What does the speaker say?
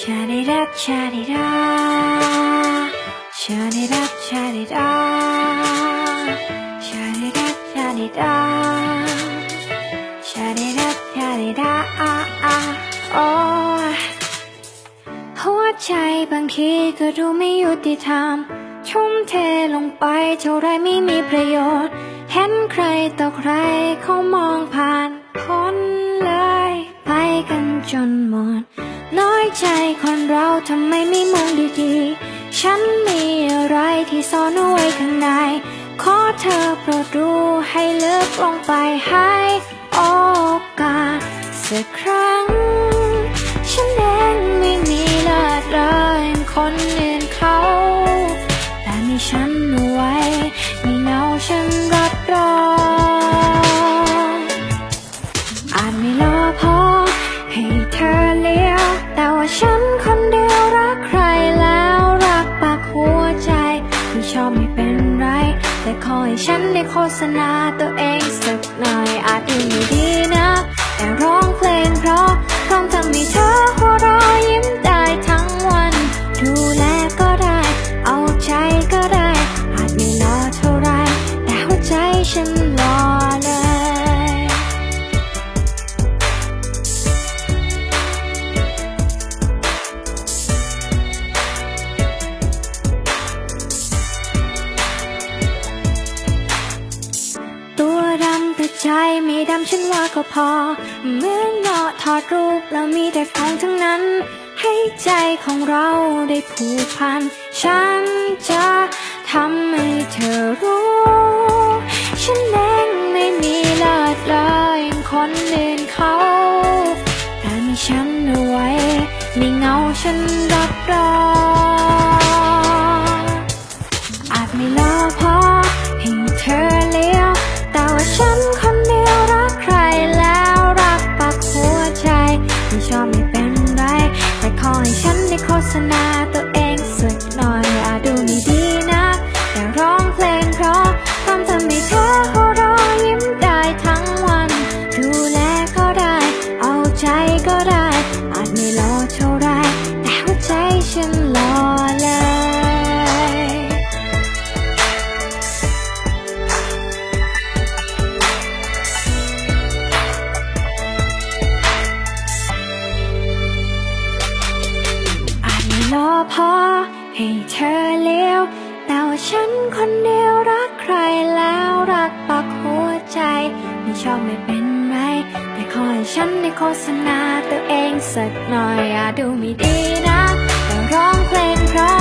ชาดิดาชาดิดาชาดิดาชาดิดาชาดิดาชาดิดาชาดิดาชาดิดาโอ้หัวใจบางทีก็ดูไม่ยุติธรรม ชุ่มเทลงไปเท่าไรไม่มีประโยชน์ เห็นใครต่อใครเขามองผ่านพ้น จนหมด น้อยใจคนเราทำไมไม่มองดีๆ ฉันมีอะไรที่ซ่อนเอาไว้ข้างใน ขอเธอโปรดดูให้ลึกลงไปให้โอกาสสักครั้ง ฉันเองไม่มีเลิศเลยคนอื่นเขา แต่มีฉันเอาไว้มีเงาฉันรับรองอาจไม่ร ว่าฉันคนเดียวรักใครแล้วรักปากหัวใจไม่ชอบไม่เป็นไร แต่ขอให้ฉันได้โฆษณาตัวเองสักหน่อยอาจดูไม่ดีนะ แต่ร้องเพลงเพราะพร้อมทำให้เธอหัวเราะยิ้มได้ทั้งวัน ดูแลก็ได้ เอาใจก็ได้ อาจไม่รอเท่าไรแต่หัวใจฉัน ใจไม่ดำฉันว่าก็พอ เหมือนเงาะถอดรูปแล้วมีแต่ฟองทั้งนั้น ให้ใจของเราได้ผูกพัน ฉันจะทำให้เธอรู้ ฉันเองไม่มีเลิศเลยคนอื่นเขาแต่มีฉันเอาไว้มีเงาฉันรับรอง ในโฆษณาตัว ให้เธอเลี้ยวแต่ว่าฉันคนเดียวรักใครแล้วรักปักหัวใจ ไม่ชอบไม่เป็นไรแต่ขอให้ฉันได้โฆษณาตัวเองสักหน่อยอย่าดูไม่ดีนะแต่ร้องเพลงเพราะ